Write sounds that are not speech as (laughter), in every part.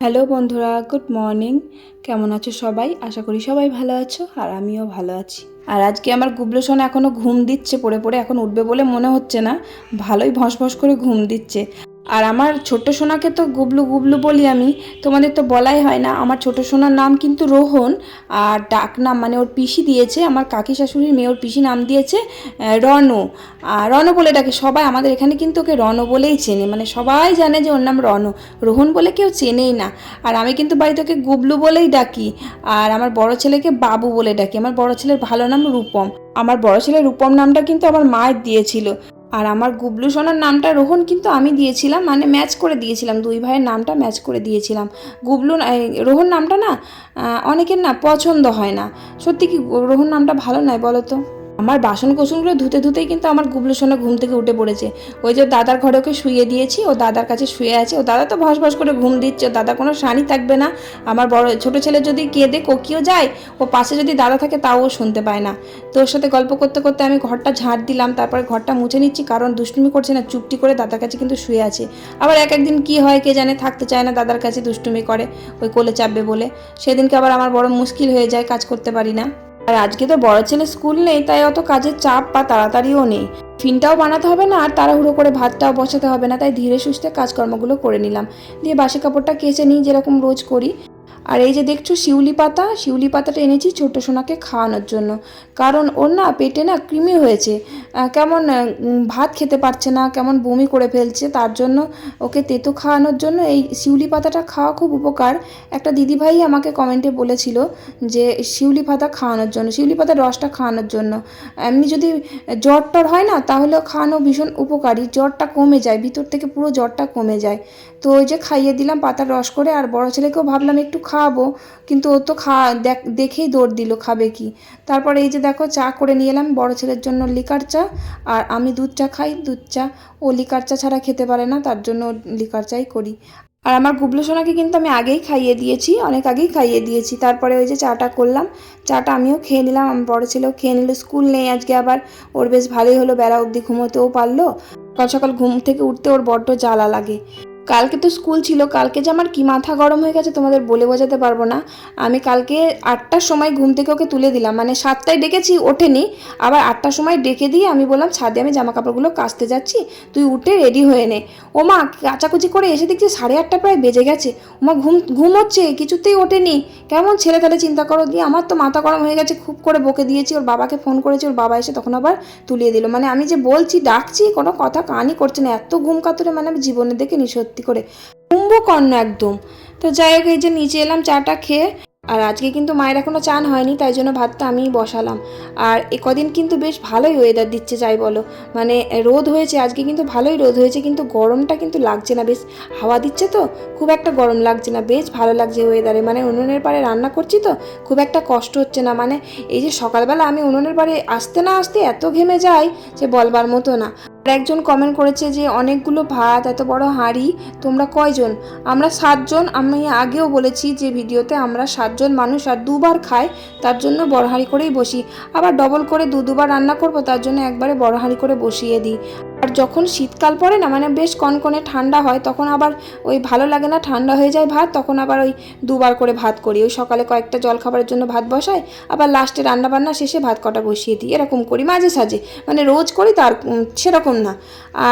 Hello বন্ধুরা, good morning. কেমন আছো সবাই? আশা করি সবাই ভালো আছো আর আমিও ভালো আছি। আর আজকে আমার গুবলোসন সোনা এখনও ঘুম দিচ্ছে, পড়ে পড়ে এখন উঠবে বলে মনে হচ্ছে না। ভালোই ভস ভস করে ঘুম দিচ্ছে। আর আমার ছোট সোনাকে তো গুবলু গুবলু বলি আমি, তোমাদের তো বলাই হয় না। আমার ছোট সোনার নাম কিন্তু রোহন, আর ডাক নাম মানে ওর পিসি দিয়েছে, আমার কাকি শাশুড়ির মেয়ে ওর পিসি নাম দিয়েছে রণ আর রণ বলে ডাকে, সবাই আমাদের এখানে কিন্তু ওকে রণ বলেই চেনে মানে সবাই জানে যে ওর নাম রণ রোহন বলে কেউ চেনেই না। আর আমি কিন্তু বাড়িতে ওকে গুবলু বলেই ডাকি, আর আমার বড় ছেলেকে বাবু বলে ডাকি। আমার বড় ছেলের ভালো নাম রূপম। আমার বড় ছেলের রূপম নামটা কিন্তু আমার মায়ের দিয়েছিল। আর আমার গুবলু সোনার নামটা রোহন কিন্তু আমি দিয়েছিলাম মানে ম্যাচ করে দিয়েছিলাম, দুই ভাইয়ের নামটা ম্যাচ করে দিয়েছিলাম। গুবলু রোহন নামটা না অনেকের না পছন্দ হয় না। সত্যি কি রোহন নামটা ভালো নয় বলো তো? আমার বাসন কোসনগুলো ধুতে ধুতেই কিন্তু আমার গুবলু সোনা ঘুম থেকে উঠে পড়েছে। ওই যে দাদার ঘরে ওকে শুয়ে দিয়েছি, ও দাদার কাছে শুয়ে আছে। ও দাদা তো ভস ভস করে ঘুম দিচ্ছে দাদা কোনো শানি থাকবে না। আমার বড় ছোট ছেলে যদি কেঁদে কোকিও যায়, ও পাশে যদি দাদা থাকে তাও শুনতে পায় না। তো ওর সাথে গল্প করতে করতে আমি ঘরটা ঝাঁট দিলাম, তারপরে ঘরটা মুছে নিচ্ছি, কারণ দুষ্টুমি করছে না, চুপটি করে দাদার কাছে কিন্তু শুয়ে আছে। আবার এক একদিন কি হয় কে জানে, থাকতে চায় না দাদার কাছে দুষ্টুমি করে, ওই কোলে চাপবে বলে। সেদিনকে আবার আমার বড় মুশকিল হয়ে যায়, কাজ করতে পারি না। আর আজকে তো বড় ছেলে স্কুল নেই, তাই অত কাজের চাপ বা তাড়াতাড়িও নেই। ফিনটাও বানাতে হবে না, আর তাড়াহুড়ো করে ভাতটাও বসাতে হবে না, তাই ধীরে সুস্থে কাজকর্মগুলো করে নিলাম। দিয়ে বাসি কাপড়টা কেচে নিই, যেরকম রোজ করি। আর এই যে দেখছ শিউলি পাতা, শিউলি পাতাটা এনেছি ছোট সোনাকে খাওয়ানোর জন্য। কারণ ওর না পেটে না কৃমি হয়েছে। কেমন ভাত খেতে পারছে না, কেমন বমি করে ফেলছে, তার জন্য ওকে তেতো খাওয়ানোর জন্য এই শিউলি পাতাটা খাওয়া খুব উপকার। একটা দিদিভাই আমাকে কমেন্টে বলেছিল যে শিউলি পাতা খাওয়ানোর জন্য, শিউলি পাতার রসটা খাওয়ানোর জন্য। এমনি যদি জ্বর টর হয় না তাহলে খাওয়ানো ভীষণ উপকারী। জ্বরটা কমে যায়, ভিতর থেকে পুরো জ্বরটা কমে যায়। তো ওই যে খাইয়ে দিলাম, পাতার রস করে, আর বড় ছেলেকেও ভাবলাম একটু খাওয়াবো, কিন্তু ও তো খা, দেখ- দেখেই দৌড় দিল, খাবে কি? তারপরে এই যে দেখো, চা করে নিয়ে এলাম, বড় ছেলের জন্য লিকার চা, আর আমি দুধ চা খাই, দুধ চা, ও লিকার চা ছাড়া খেতে পারে না, তার জন্য লিকার চাই করি। আর আমার গুবলু সোনাকে কিন্তু আমি আগেই খাইয়ে দিয়েছি, অনেক আগেই খাইয়ে দিয়েছি, তারপরে ওই যে চাটা করলাম, চাটা আমিও খেয়ে নিলাম, আমার বড় ছেলেও খেয়ে নিল, স্কুল নেই আজকে আবার, ওর বেশ ভালোই হলো, বেলা অবধি ঘুমোতেও পারল, সকাল সকাল ঘুম থেকে উঠতে ওর বড্ড জ্বালা লাগে। কালকে তো স্কুল ছিল, কালকে যে আমার কি মাথা গরম হয়ে গেছে তোমাদের বলে বোঝাতে পারব না। আমি কালকে আটটার সময় ঘুম থেকে ওকে তুলে দিলাম মানে সাতটায় ডেকেছি, ওঠেনি। আবার আটটার সময় ডেকে দিয়ে আমি বললাম, ছাদে আমি জামা কাপড়গুলো কাচতে যাচ্ছি, তুই উঠে রেডি হয়ে নে। ও মা কাচাকুচি করে এসে দেখছি সাড়ে আটটা প্রায় বেজে গেছে। ও মা ঘুম ঘুম হচ্ছে, কিছুতেই ওঠেনি। কেমন ছেলে তাহলে চিন্তা করো, দিয়ে আমার তো মাথা গরম হয়ে গেছে, খুব করে বকে দিয়েছি, ওর বাবাকে ফোন করেছি, ওর বাবা এসে তখন আবার তুলিয়ে দিল। মানে আমি যে বলছি, ডাকছি, কোনো কথা কানই করছে না, এত ঘুম কাতুরে মানে আমি জীবনে দেখিনি সত্যি করে। কুম্ভকর্ণ একদম। তো যাই হোক, এই যে নিচে এলাম, চাটা খেয়ে। আর আজকে কিন্তু মায়ের এখনও চান হয়নি, তাই জন্য ভাতটা আমিই বসালাম। আর এ কদিন কিন্তু বেশ ভালোই ওয়েদার দিচ্ছে, যাই বলো। মানে রোদ হয়েছে, আজকে কিন্তু ভালোই রোদ হয়েছে, কিন্তু গরমটা কিন্তু লাগছে না, বেশ হাওয়া দিচ্ছে তো, খুব একটা গরম লাগছে না, বেশ ভালো লাগছে ওয়েদারে মানে উনুনের পাড়ে রান্না করছি তো, খুব একটা কষ্ট হচ্ছে না। মানে এই যে সকালবেলা আমি উনুনের পাড়ে আসতে না আসতে এত ঘেমে যাই যে বলবার মতো না। একজন কমেন্ট করেছে যে, অনেকগুলো ভাত, এত বড় হাঁড়ি, তোমরা কয়জন? আমরা সাতজন, আমি আগেও বলেছি যে, ভিডিওতে আমরা সাতজন মানুষ আর দুবার খাই, তার জন্য বড় হাঁড়ি করেই বসি। আবার ডবল করে দু দুবার রান্না করব, তার জন্য একবারে বড় হাঁড়ি করে বসিয়ে দিই। আর যখন শীতকাল পড়ে না মানে বেশ কনকনে ঠান্ডা হয়, তখন আবার ওই ভালো লাগে না, ঠান্ডা হয়ে যায় ভাত, তখন আবার ওই দুবার করে ভাত করি। ওই সকালে কয়েকটা জল খাবারের জন্য ভাত বসাই, আবার লাস্টে রান্না বান্না শেষে ভাত কটা বসিয়ে দিই। এরকম করি মাঝে সাঝে। মানে রোজ করি তার সেরকম না।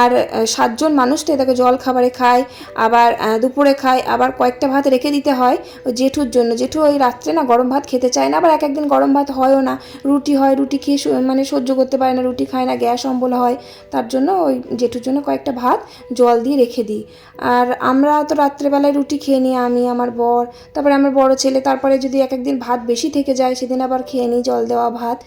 আর সাতজন মানুষ তো এটাকে জল খাবারে খায় আবার দুপুরে খায় আবার কয়েকটা ভাত রেখে দিতে হয় ওই জেঠুর জন্য। জেঠু ওই রাত্রে না গরম ভাত খেতে চায় না, আবার এক একদিন গরম ভাত হয়ও না। রুটি হয়, রুটি খেয়ে মানে সহ্য করতে পারে না, রুটি খায় না, গ্যাস অম্বল হয়, তার জন্য ওই জেঠুর জন্য কয়েকটা ভাত জল দিয়ে রেখে দিই। আর আমরা তো রাত্রেবেলায় রুটি খেয়ে নিই, আমি, আমার বর, তারপরে আমার বড় ছেলে, তারপরে যদি এক একদিন ভাত বেশি থেকে যায়, সেদিন আবার খেয়ে নিই জল দেওয়া ভাত।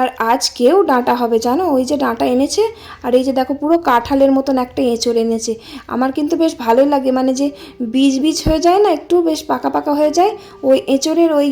আর আজকেও ডাঁটা হবে, জানো? ওই যে ডাঁটা এনেছে, আর এই যে দেখো পুরো কাঁঠালের মতন একটা এঁচড় এনেছে। আমার কিন্তু বেশ ভালোই লাগে মানে যে বীজ বীজ হয়ে যায় না, একটু বেশ পাকা পাকা হয়ে যায়, ওই এঁচড়ের ওই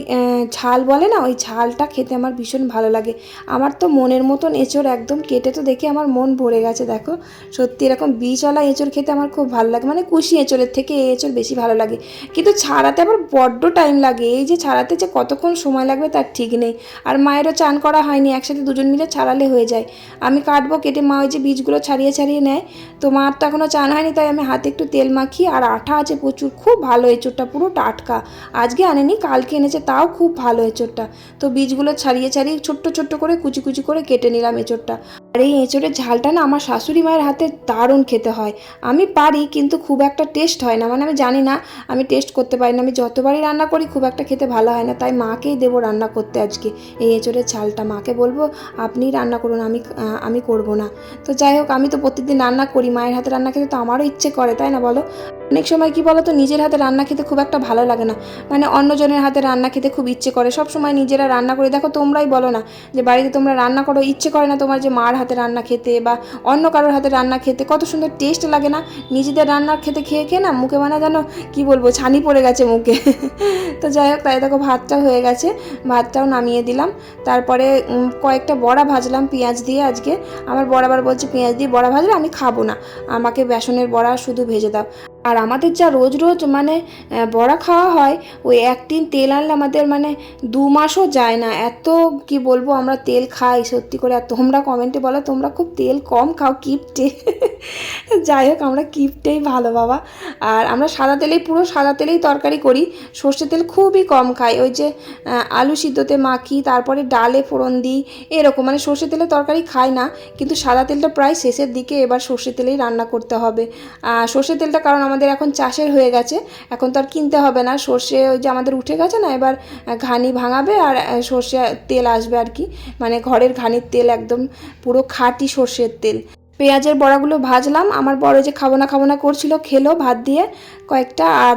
ঝাল বলে না, ওই ঝালটা খেতে আমার ভীষণ ভালো লাগে। আমার তো মনের মতন এঁচড় একদম কেটে তো দেখে আমার মন ভরে গেছে, দেখো। সত্যি এরকম বীজওয়ালা এঁচড় খেতে আমার খুব ভালো লাগে মানে কুশি এঁচড়ের থেকে এই এঁচড় বেশি ভালো লাগে। কিন্তু ছাড়াতে আবার বড্ড টাইম লাগে, এই যে ছাড়াতে যে কতক্ষণ সময় লাগবে তার ঠিক নেই। আর মায়েরও চান করা হয়নি একসাথে দুজন মিলে ছাড়ালে হয়ে যায়। আমি কাটবো, কেটে মা ওই যে বীজগুলো ছাড়িয়ে ছাড়িয়ে নেয়। তো মার তো এখনও চান হয়নি, তাই আমি হাতে একটু তেল মাখি আর আঠা আছে প্রচুর, খুব ভালো এঁচোড়টা, পুরো টাটকা। আজকে আনেনি, কালকে এনেছে, তাও খুব ভালো এঁচোড়টা। তো বীজগুলো ছাড়িয়ে ছাড়িয়ে ছোট্ট ছোট্ট করে, কুচি কুচি করে কেটে নিলাম এঁচোড়টা। আর এই এঁচোড়ের ঝালটা না আমার শাশুড়ি মায়ের হাতে দারুণ খেতে হয়। আমি পারি, কিন্তু খুব একটা টেস্ট হয় না। মানে আমি জানি না, আমি টেস্ট করতে পারি না। আমি যতবারই রান্না করি, খুব একটা খেতে ভালো হয় না। তাই মাকেই দেবো রান্না করতে আজকে। এই এঁচোড়ের ঝালটা মাকে বলব, আপনি রান্না করুন, আমি আমি করব না। তো যাই হোক, আমি তো প্রত্যেকদিন রান্না করি, মায়ের হাতে রান্না খেতে তো আমারও ইচ্ছে করে, তাই না বলো? অনেক সময় কি বলো তো নিজের হাতে রান্না খেতে খুব একটা ভালো লাগে না। মানে অন্যজনের হাতে রান্না খেতে খুব ইচ্ছে করে। সব সময় নিজেরা রান্না করে। দেখো তোমরাই বলো না যে বাড়িতে তোমরা রান্না করো, ইচ্ছে করে না তোমার যে মার হাতে রান্না খেতে বা অন্য কারোর হাতে রান্না খেতে। কত সুন্দর টেস্ট লাগে না? নিজেদের রান্নার খেতে খেয়ে খেয়ে না মুখে মানে যেন, কি বলব, ছানি পড়ে গেছে মুখে। (laughs) তো যাই হোক, তাই দেখো ভাতটা হয়ে গেছে। ভাতটাও নামিয়ে দিলাম। তারপরে কয়েকটা বড়া ভাজলাম পেঁয়াজ দিয়ে আজকে। আমার বড় আবার বলছে, পেঁয়াজ দিয়ে বড়া ভাজলে আমি খাব না। আমাকে বেসনের বড়া শুধু ভেজে দাও। আর আমাদের যা রোজ রোজ মানে বড়া খাওয়া হয়, ওই এক টিন তেল আনলে আমাদের মানে দু মাসও যায় না। এত কি বলব, আমরা তেল খাই, সত্যি করে। আর তোমরা কমেন্টে বলো, তোমরা খুব তেল কম খাও, কিপটে। (laughs) যাই হোক, আমরা কিপটেই ভালো, বাবা। আর আমরা সাদা তেলেই, পুরো সাদা তেলেই তরকারি করি। সর্ষে তেল খুবই কম খাই। ওই যে আলু সিদ্ধতে মাখি, তারপরে ডালে ফোড়ন দিই, এরকম। মানে সর্ষে তেলে তরকারি খাই না, কিন্তু সাদা তেলটা প্রায় শেষের দিকে এবার সর্ষে তেলেই রান্না করতে হবে। সর্ষে তেলটা, কারণ আমাদের এখন চাষের হয়ে গেছে, এখন তো আর কিনতে হবে না। সর্ষে ওই যে আমাদের উঠে গেছে না, এবার ঘানি ভাঙাবে আর সর্ষে তেল আসবে আর কি। মানে ঘরের ঘানির তেল একদম পুরো খাঁটি সর্ষের তেল। পেঁয়াজের বড়াগুলো ভাজলাম, আমার বড় যে খাব না খাব না করছিল, খেলো ভাত দিয়ে কয়েকটা আর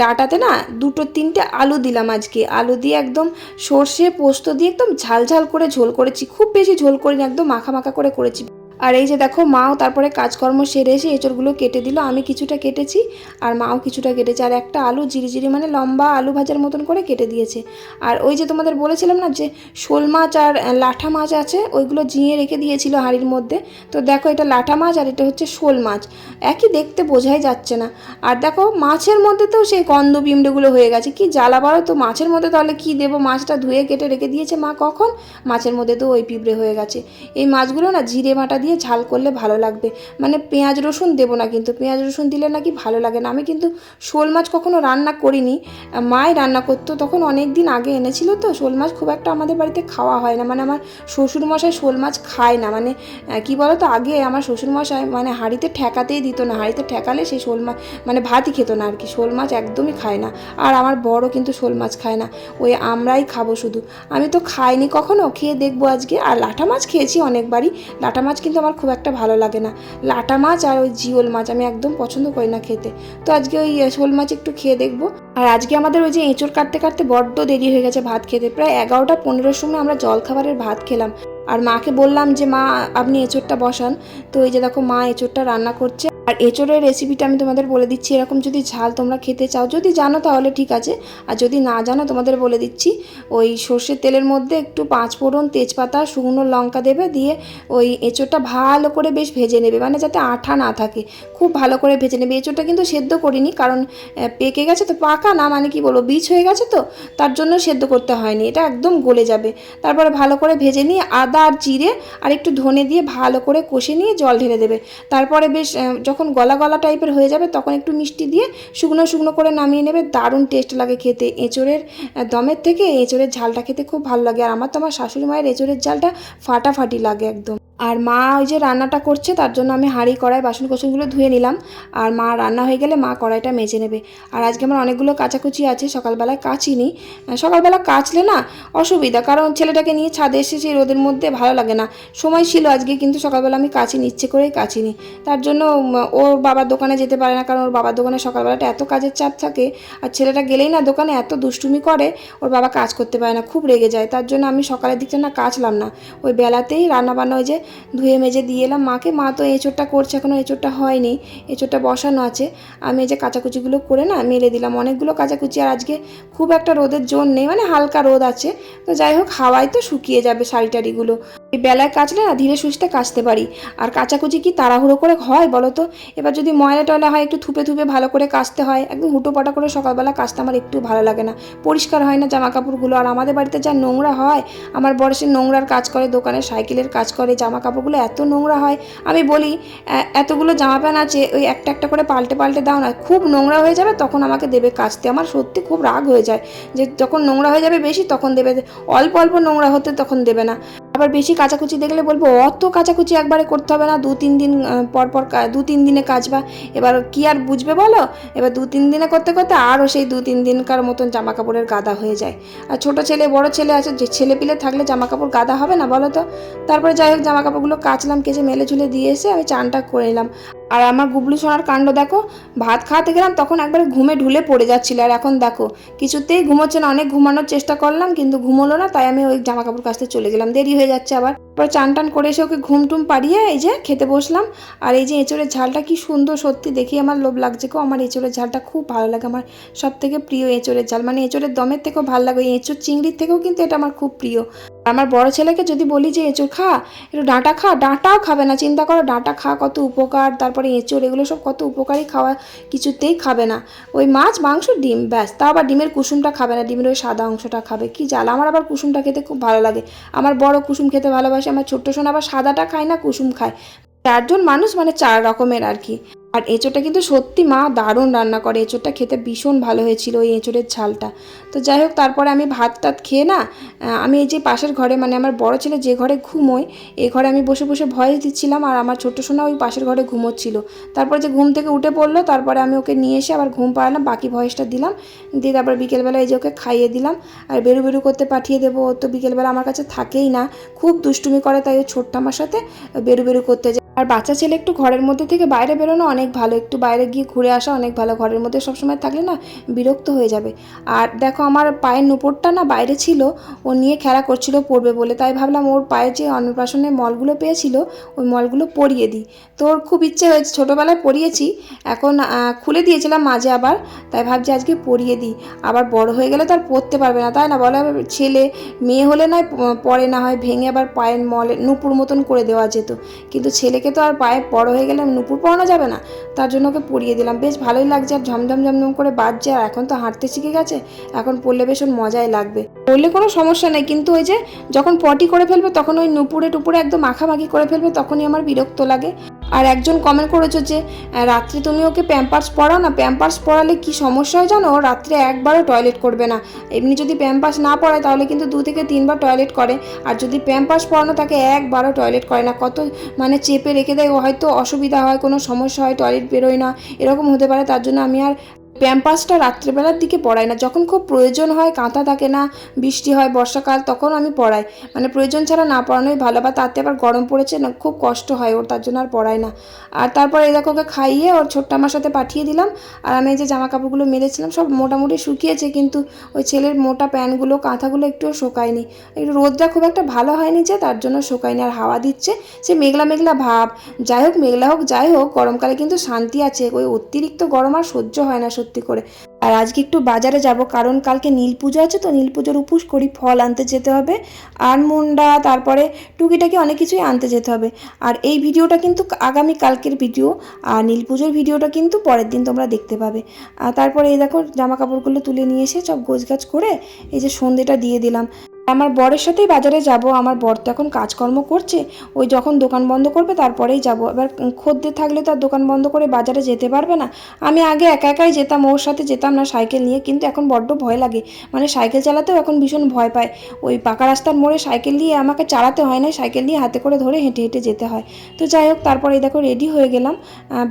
ডাটাতে না দুটো তিনটে আলু দিলাম আজকে। আলু দিয়ে একদম সর্ষে পোস্ত দিয়ে একদম ঝাল ঝাল করে ঝোল করেছি, খুব বেশি ঝোল করিনি, একদম মাখা মাখা করে করেছি। আর এই যে দেখো মাও তারপরে কাজকর্ম সেরে এসে এঁচড়গুলো কেটে দিল। আমি কিছুটা কেটেছি আর মাও কিছুটা কেটেছে। আর একটা আলু জিরিজিরি মানে লম্বা আলু ভাজার মতন করে কেটে দিয়েছে। আর ওই যে তোমাদের বলেছিলাম না যে শোল মাছ আর লাঠা মাছ আছে, ওইগুলো জিয়ে রেখে দিয়েছিল হাঁড়ির মধ্যে। তো দেখো এটা লাঠা মাছ আর এটা হচ্ছে শোল মাছ। একই দেখতে বোঝাই যাচ্ছে না। আর দেখো মাছের মধ্যে তো সেই গন্ধ পিমড়েগুলো হয়ে গেছে। কি জ্বালা বারো তো মাছের মধ্যে তাহলে কি দেবো? মাছটা ধুয়ে কেটে রেখে দিয়েছে মা কখন? মাছের মধ্যে তো ওই পিঁপড়ে হয়ে গেছে। এই মাছগুলো না জিরে বাটা দিয়ে ঝাল করলে ভালো লাগবে। মানে পেঁয়াজ, রসুন দেবো না কিন্তু। পেঁয়াজ, রসুন দিলে নাকি ভালো লাগে না। আমি কিন্তু শোল মাছ কখনো রান্না করিনি। মাই রান্না করতো, তখন অনেক দিন আগে এনেছিল তো। শোল মাছ খুব একটা আমাদের বাড়িতে খাওয়া হয় না। মানে আমার শ্বশুরমশাই শোল মাছ খায় না। মানে কি বলো তো আগে আমার শ্বশুরমশাই মানে হাঁড়িতে ঠেকাতেই দিত না। হাঁড়িতে ঠেকালে সেই শোল মাছ মানে ভাতই খেত না আর কি। শোল মাছ একদমই খায় না। আর আমার বড় কিন্তু শোল মাছ খায় না। ওই আমরাই খাব শুধু। আমি তো খাইনি কখনো। খেয়ে দেখব আজকে। আর লাটা মাছ খেয়েছি অনেকবারই। লাটা মাছ কিন্তু আমার খুব একটা ভালো লাগে না। লাটা মাছ আর ওই জিওল মাছ আমি একদম পছন্দ করি না খেতে। তো আজকে ওই শোল মাছ একটু খেয়ে দেখব। আর আজকে আমাদের ওই যে এঁচড় কাটতে কাটতে বড্ড দেরি হয়ে গেছে ভাত খেতে। প্রায় এগারোটা পনেরোর সময় আমরা জলখাবারের ভাত খেলাম। আর মাকে বললাম যে, মা, আপনি এঁচড়টা বসান। তো ওই যে দেখো, মা এঁচড়টা রান্না করছে। আর এঁচড়ের রেসিপিটা আমি তোমাদের বলে দিচ্ছি, এরকম যদি ঝাল তোমরা খেতে চাও, যদি জানো তাহলে ঠিক আছে। আর যদি না জানো, তোমাদের বলে দিচ্ছি, ওই সর্ষের তেলের মধ্যে একটু পাঁচ ফোড়ন তেজপাতা, শুকনো লঙ্কা দেবে, দিয়ে ওই এঁচড়টা ভালো করে বেশ ভেজে নেবে মানে যাতে আঠা না থাকে। খুব ভালো করে ভেজে নেবে। এঁচড়টা কিন্তু সেদ্ধ করিনি, কারণ পেকে গেছে তো, পাকা না মানে কি বলব, বীজ হয়ে গেছে তো, তার জন্য সেদ্ধ করতে হয়নি, এটা একদম গলে যাবে। তারপরে ভালো করে ভেজে নিয়ে আদা আর জিরে, আর একটু ধনে দিয়ে ভালো করে কষে নিয়ে জল ঢেলে দেবে। তারপরে বেশ যখন গলা গলা টাইপের হয়ে যাবে, তখন একটু মিষ্টি দিয়ে শুকনো শুকনো করে নামিয়ে নেবে। দারুণ টেস্ট লাগে খেতে। এঁচড়ের দমের থেকে এঁচড়ের ঝালটা খেতে খুব ভালো লাগে। আর আমার তো আমার শাশুড়ি মায়ের এঁচড়ের ঝালটা ফাটাফাটি লাগে একদম। আর মা ওই যে রান্নাটা করছে, তার জন্য আমি হাঁড়ি, কড়াই বাসন কোসনগুলো ধুয়ে নিলাম। আর মা রান্না হয়ে গেলে মা কড়াইটা মেজে নেবে। আর আজকে আমার অনেকগুলো কাচাকুচি আছে, সকালবেলায় কাচিনি। সকালবেলা কাচলে না অসুবিধা, কারণ ছেলেটাকে নিয়ে ছাদে এসেছি রোদের মধ্যে ভালো লাগে না। সময় ছিল আজকে, কিন্তু সকালবেলা আমি কাচিনি, ইচ্ছে করেই কাচিনি। তার জন্য ওর বাবার দোকানে যেতে পারে না, কারণ ওর বাবার দোকানে সকালবেলাটা এত কাজের চাপ থাকে। আর ছেলেটা গেলেই না দোকানে এত দুষ্টুমি করে, ওর বাবা কাজ করতে পারে না, খুব রেগে যায়। তার জন্য আমি সকালের দিকটা না কাচলাম না। ওই বেলাতেই রান্না বান্না ওই যে ধুয়ে মেজে দিয়ে এলাম। মাকে, মা তো এঁচোড়টা করছে এখনও এঁচোড়টা হয়নি, এঁচোড়টা বসানো আছে। আমি এই যে কাঁচাকুচিগুলো করে না, মেলে দিলাম। অনেকগুলো কাঁচাকুচি, আর আজকে খুব একটা রোদের জোর নেই মানে হালকা রোদ আছে। তো যাই হোক, হাওয়ায় তো শুকিয়ে যাবে শাড়ি টাড়িগুলো এই বেলায় কাচলে না, ধীরে সুস্থে কাচতে পারি। আর কাচাকুচি কি তাড়াহুড়ো করে হয় বলো তো? এবার যদি ময়লা টয়লা হয়, একটু থুপে থুপে ভালো করে কাচতে হয়, একদম হুটোপাটা করে সকালবেলা কাচতে আমার একটু ভালো লাগে না। পরিষ্কার হয় না জামা কাপড়গুলো আর আমাদের বাড়িতে যা নোংরা হয়, আমার বড় সে নোংরার কাজ করে দোকানে সাইকেলের কাজ করে, জামা কাপড়গুলো এত নোংরা হয়। আমি বলি, "এ- এতগুলো জামা প্যান্ট আছে, ওই একটা একটা করে পাল্টে পাল্টে দাও না। খুব নোংরা হয়ে যাবে, তখন আমাকে দেবে কাচতে আমার সত্যি খুব রাগ হয়ে যায় যে যখন নোংরা হয়ে যাবে বেশি, তখন দেবে। অল্প অল্প নোংরা হতে তখন দেবে না। আবার বেশি কাচাকুচি দেখলে বলব, অত কাচাকুচি একবারে করতে হবে না দু তিন দিন পর পর দু তিন দিনে কাচবা। এবার কি আর বুঝবে বলো? এবার দু তিন দিনে করতে করতে আরও সেই দু তিন দিনকার মতন জামা কাপড়ের গাদা হয়ে যায়। আর ছোটো ছেলে, বড় ছেলে আছে, যে ছেলে পিলে থাকলে জামা কাপড় গাদা হবে না বলো তো? তারপরে যাই হোক জামা কাপড়গুলো কাচলাম, কেচে মেলে ঝুলে দিয়ে এসে আমি চানটা করে নিলাম আর আমার গুবলু সোনার কাণ্ড দেখো, ভাত খাওয়াতে গেলাম তখন একবারে ঘুমে ঢুলে পড়ে যাচ্ছিল আর এখন দেখো, কিছুতেই ঘুমোচ্ছে না, অনেক ঘুমানোর চেষ্টা করলাম কিন্তু ঘুমোলো না, তাই আমি ওই জামা কাপড় কাচতে চলে গেলাম, দেরি হয়ে যাচ্ছে আবার। তারপর চান টান করে এসে ওকে ঘুম টুম পাড়িয়ে এই যে খেতে বসলাম, আর এই যে এঁচড়ের ঝালটা কি সুন্দর সত্যি দেখি আমার লোভ লাগছে গো, আমার এঁচড়ের ঝালটা খুব ভালো লাগে, আমার সব থেকে প্রিয় এঁচড়ের ঝাল মানে এঁচড়ের দমের থেকেও ভালো লাগে এঁচড় চিংড়ির থেকেও কিন্তু এটা আমার খুব প্রিয়। আমার বড় ছেলেকে যদি বলি যে এঁচড় খা, একটু ডাঁটা খা, ডাঁটাও খাবে না, চিন্তা করো, ডাঁটা খা, কত উপকার, তারপরে এঁচড়, এগুলো সব কত উপকারী খাওয়া কিছুতেই খাবে না। ওই মাছ, মাংস, ডিম, ব্যাস তা আবার ডিমের কুসুমটা খাবে না, ডিমের ওই সাদা অংশটা খাবে, কি জ্বালা। আমার আবার কুসুমটা খেতে খুব ভালো লাগে। আমার বড় কুসুম খেতে ভালোবাসে, আমার ছোট্ট সোনা আবার সাদাটা খায় না, কুসুম খায়। চারজন মানুষ মানে চার রকমের আর কি। আর এঁচোড়টা কিন্তু সত্যি মা দারুণ রান্না করে। এঁচোড়টা খেতে ভীষণ ভালো হয়েছিল ওই এঁচোড়ের ঝালটা। তো যাই হোক, তারপরে আমি ভাত টাত খেয়ে না আমি এই যে পাশের ঘরে মানে আমার বড় ছেলে যে ঘরে ঘুমোয় এই ঘরে আমি বসে বসে ভয়েস দিচ্ছিলাম আর আমার ছোট্ট সোনা ওই পাশের ঘরে ঘুমোচ্ছিল। তারপরে যে ঘুম থেকে উঠে পড়ল, তারপরে আমি ওকে নিয়ে এসে আবার ঘুম পাড়ালাম, বাকি ভয়েসটা দিলাম। দিয়ে তারপর বিকেলবেলা এই যে ওকে খাইয়ে দিলাম আর বেরু বেরু করতে পাঠিয়ে দেবো। ও তো বিকেলবেলা আমার কাছে থাকেই না, খুব দুষ্টুমি করে তাই ওই ছোট্ট আমার সাথে বেরু বেরু করতে যায়। আর বাচ্চা ছেলে একটু ঘরের মধ্যে থেকে বাইরে বেরোনো অনেক ভালো। একটু বাইরে গিয়ে ঘুরে আসা অনেক ভালো। ঘরের মধ্যে সবসময় থাকলে না বিরক্ত হয়ে যাবে। আর দেখো আমার পায়ের নুপুরটা না বাইরে ছিল, ও নিয়ে খেলা করছিল পড়বে বলে। তাই ভাবলাম ওর পায়ে যে অন্নপ্রাশনের মলগুলো পেয়েছিল, ওই মলগুলো পরিয়ে দিই। তো ওর খুব ইচ্ছে হয়েছে, ছোটোবেলায় পরিয়েছি। এখন খুলে দিয়েছিলাম মাঝে আবার। তাই ভাবছি আজকে পরিয়ে দিই। আবার বড় হয়ে গেলে তো আর পরতে পারবে না, তাই না? বলে ছেলে, মেয়ে হলে নয় পরে না হয়। ভেঙে আবার পায়ের মলে নুপুর মতন করে দেওয়া যেত। কিন্তু ছেলেকে তো আর পায়ে বড় হয়ে গেলে নুপুর পরানো যাবে না। তার জন্য ওকে পরিয়ে দিলাম। বেশ ভালোই লাগছে আর ঝমঝম ঝমঝম করে বাজছে আর এখন তো হাঁটতে শিখে গেছে। এখন পড়লে বেশ ওর মজাই লাগবে। পড়লে কোনো সমস্যা নেই, কিন্তু ওই যে যখন পটি করে ফেলবে, তখন ওই নুপুরে টুপুরে একদম মাখামাখি করে ফেলবে, তখনই আমার বিরক্ত লাগে। আর একজন কমেন্ট করেছ যে রাত্রে তুমি ওকে প্যাম্পার্স পরাও না? প্যাম্পার্স পরালে কি সমস্যা হয় জানো? রাত্রে একবারও টয়লেট করবে না। এমনি যদি প্যাম্পার্স না পরায় তাহলে কিন্তু দু থেকে তিনবার টয়লেট করে। আর যদি প্যাম্পার্স পরানো তাকে একবারও টয়লেট করে না। কত মানে চেপে রেখে দেয় হয়তো অসুবিধা হয়, কোনো সমস্যা হয় টয়লেট বেরোয় না, এরকম হতে পারে, তার জন্য আমি আর প্যাম্পাসটা রাত্রেবেলার দিকে পড়াই না। যখন খুব প্রয়োজন হয়, কাঁথা থাকে না, বৃষ্টি হয়, বর্ষাকাল, তখন আমি পড়াই। মানে প্রয়োজন ছাড়া না পড়ানোই ভালো, বা তাতে আবার গরম পড়েছে না, খুব কষ্ট হয়, ওর তার জন্য আর পড়াই না। আর তারপর দেখো ওকে খাইয়ে ওর ছোট্ট আমার সাথে পাঠিয়ে দিলাম। আর আমি যে জামা কাপড়গুলো মেলেছিলাম, সব মোটামুটি শুকিয়েছে, কিন্তু ওই ছেলের মোটা প্যান্টগুলো, কাঁথাগুলো একটুও শোকায়নি। একটু রোদটা খুব একটা ভালো হয়নি যে, তার জন্য শোকায়নি। আর হাওয়া দিচ্ছে, সে মেঘলা মেঘলা ভাব। যাই হোক, মেঘলা হোক, যাই হোক, গরমকালে কিন্তু শান্তি আছে। ওই অতিরিক্ত গরম আর সহ্য হয় না সত্যি করে। আর আজকে একটু বাজারে যাব, কারণ কালকে নীল পুজো আছে তো, নীল পুজোর উপোস করি, ফল আনতে যেতে হবে, আর মুন্ডা, তারপরে টুকিটাকি অনেক কিছুই আনতে যেতে হবে। আর এই ভিডিওটা কিন্তু আগামী কালকের ভিডিও, আর নীল পুজোর ভিডিওটা কিন্তু পরের দিন তোমরা দেখতে পাবে। আর তারপরে এই দেখো, জামা কাপড়গুলো তুলে নিয়ে এসে সব গোছগাছ করে এই যে সন্ধেটা দিয়ে দিলাম। আমার বরের সাথেই বাজারে যাব, আমার বর তো এখন কাজকর্ম করছে, ওই যখন দোকান বন্ধ করবে তারপরেই যাব। এবার খদ্দের থাকলে তো আর দোকান বন্ধ করে বাজারে যেতে পারবে না। আমি আগে একা একাই যেতাম, ওর সাথে যেতাম না সাইকেল নিয়ে, কিন্তু এখন বড্ড ভয় লাগে। মানে সাইকেল চালাতেও এখন ভীষণ ভয় পায়। ওই পাকা রাস্তার মোড়ে সাইকেল দিয়ে আমাকে চালাতে হয় না সাইকেল নিয়ে হাতে করে ধরে হেঁটে হেঁটে যেতে হয়। তো যাই হোক তারপরে দেখো রেডি হয়ে গেলাম।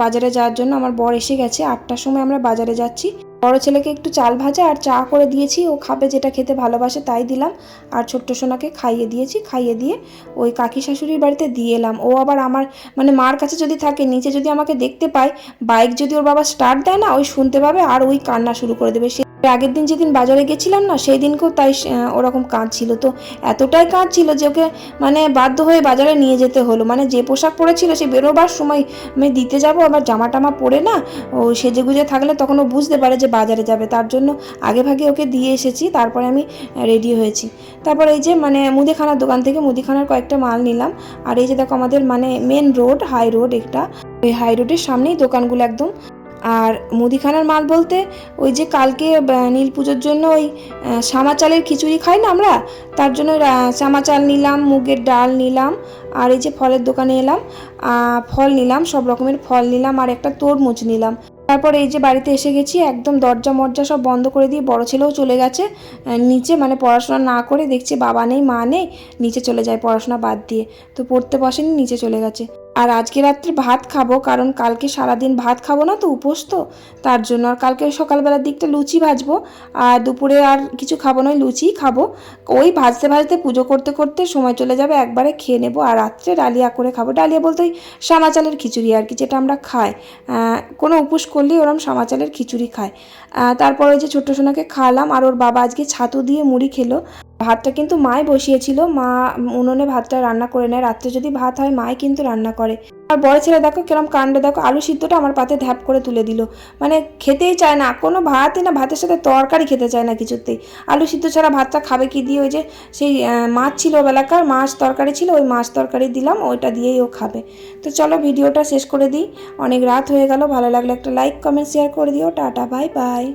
বাজারে যাওয়ার জন্য আমার বর এসে গেছে। আটটার সময় আমরা বাজারে যাচ্ছি। বড় ছেলেকে একটু চাল ভাজা আর চা করে দিয়েছি। ও খাবে যেটা খেতে ভালোবাসে তাই দিলাম। আর ছোট্ট সোনাকে খাইয়ে দিয়েছি, খাইয়ে দিয়ে ওই কাকি শাশুড়ির বাড়িতে দিয়ে এলাম। ও আবার আমার মানে মার কাছে যদি থাকে, নিচে যদি আমাকে দেখতে পায় বাইক যদি ওর বাবা স্টার্ট দেয় না, ওই শুনতে পাবে আর ওই কান্না শুরু করে দেবে। সে আগের দিন যেদিন বাজারে গেছিলাম না, সেই দিনকেও তাই ওরকম কাজ ছিল। তো এতটাই কাজ ছিল যে ওকে মানে বাধ্য হয়ে বাজারে নিয়ে যেতে হলো। মানে যে পোশাক পরেছিল, সে বেরোবার সময় আমি দিতে যাব, আবার জামা টামা পরে না, ও সেজে গুজে থাকলে তখন ও বুঝতে পারে যে বাজারে যাবে। তার জন্য আগে ভাগে ওকে দিয়ে এসেছি, তারপরে আমি রেডি হয়েছি। তারপর এই যে মানে মুদিখানার দোকান থেকে মুদিখানার কয়েকটা মাল নিলাম। আর এই যে দেখো আমাদের মানে মেন রোড হাই রোড একটা। ওই হাই রোডের সামনেই দোকানগুলো একদম। আর মুদিখানার মাল বলতে ওই যে কালকে নীল পুজোর জন্য ওই সামা চালের খিচুড়ি খাই না আমরা? তার জন্য সামা চাল নিলাম, মুগের ডাল নিলাম, আর এই যে ফলের দোকানে এলাম ফল নিলাম, সব রকমের ফল নিলাম, আর একটা তরমুজ নিলাম। তারপর এই যে বাড়িতে এসে গেছি, একদম দরজা মরজা সব বন্ধ করে দিয়ে বড় ছেলেও চলে গেছে নিচে মানে পড়াশোনা না করে দেখছে বাবা নেই, মা নেই, নিচে চলে যায় পড়াশোনা বাদ দিয়ে। তো পড়তে বসেনি, নিচে চলে গেছে। আর আজকে রাত্রে ভাত খাব, কারণ কালকে সারাদিন ভাত খাব না তো, উপোস তো। তার জন্য আর কালকে সকালবেলার দিকটা লুচি ভাজবো, আর দুপুরে আর কিছু খাব না ওই লুচিই খাব। ওই ভাজতে ভাজতে পুজো করতে করতে সময় চলে যাবে, একবারে খেয়ে নেব, আর রাত্রে ডালিয়া করে খাব। ডালিয়া বলতে ওই সামা চালের খিচুড়ি আর কি, যেটা আমরা খাই। কোনো উপোস করলেই ওরম সামা চালের খিচুড়ি খায়। তারপর ওই যে ছোট্ট সোনাকে খাওয়ালাম, আর ওর বাবা আজকে ছাতু দিয়ে মুড়ি খেলো। ভাতটা কিন্তু মাই বসিয়েছিল। মা, উনুনে ভাতটা রান্না করে নেয়। রাত্রে যদি ভাত হয়, মাই কিন্তু রান্না করে। আর বড় ছেলে দেখো কিরম কাণ্ড, দেখো আলু সিদ্ধটা আমার পাতে ধ্যাপ করে তুলে দিল। মানে খেতেই চায় না, কোনো ভাতই না, ভাতের সাথে তরকারি খেতে চায় না কিছুতেই। আলু সিদ্ধ ছাড়া ভাতটা খাবে কি দিয়ে? ওই যে সেই মাছ ছিল বেলাকার, মাছ তরকারি ছিল, ওই মাছ তরকারি দিলাম, ওইটা দিয়েই ও খাবে। তো চলো ভিডিওটা শেষ করে দিই। অনেক রাত হয়ে গেল, ভালো লাগলে একটা লাইক কমেন্ট শেয়ার করে দিও। Tata bye bye